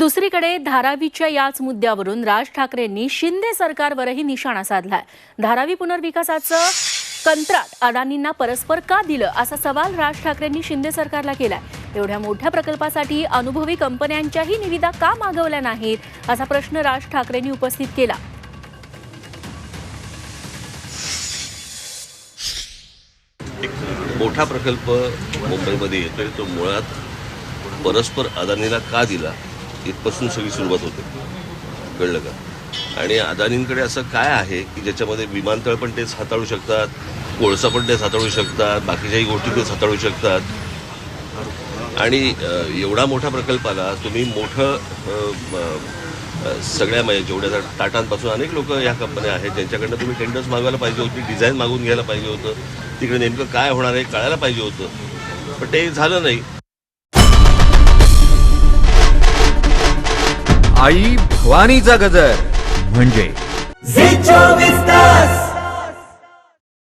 दुसरीकडे धारावीच्या याच मुद्द्यावरून राज ठाकरेंनी शिंदे सरकारवरही निशाणा साधलाय. धारावी पुनर्विकासाचं कंत्राट अदानींना परस्पर का दिलं असा सवाल राज ठाकरेंनी शिंदे सरकारला केलाय. एवढ्या मोठ्या प्रकल्पासाठी अनुभवी कंपन्यांच्याही निविदा का मागवल्या नाहीत असा प्रश्न राज ठाकरेंनी उपस्थित केला. मोठा प्रकल्प मुंबईमध्ये येतोय तो मुळात परस्पर अदानीला का दिला? इथपासून सगळी सुरुवात होते. कळलं का? आणि अदानींकडे असं काय आहे की ज्याच्यामध्ये विमानतळ पण तेच हाताळू शकतात कोळसा पण तेच हाताळू शकतात बाकीच्याही गोष्टी तेच हाताळू शकतात? आणि एवढा मोठा प्रकल्पाला तुम्ही मोठं सगळ्या म्हणजे जेवढ्या टाटांपासून अनेक लोक या कंपन्या आहेत ज्यांच्याकडनं तुम्ही टेंडर्स मागवायला पाहिजे होती डिझाईन मागून घ्यायला पाहिजे होतं तिकडे नेमकं काय होणार आहे कळायला पाहिजे होतं. पण ते झालं नाही. आई भवानीचा गजर. म्हणजे चोवीस तास.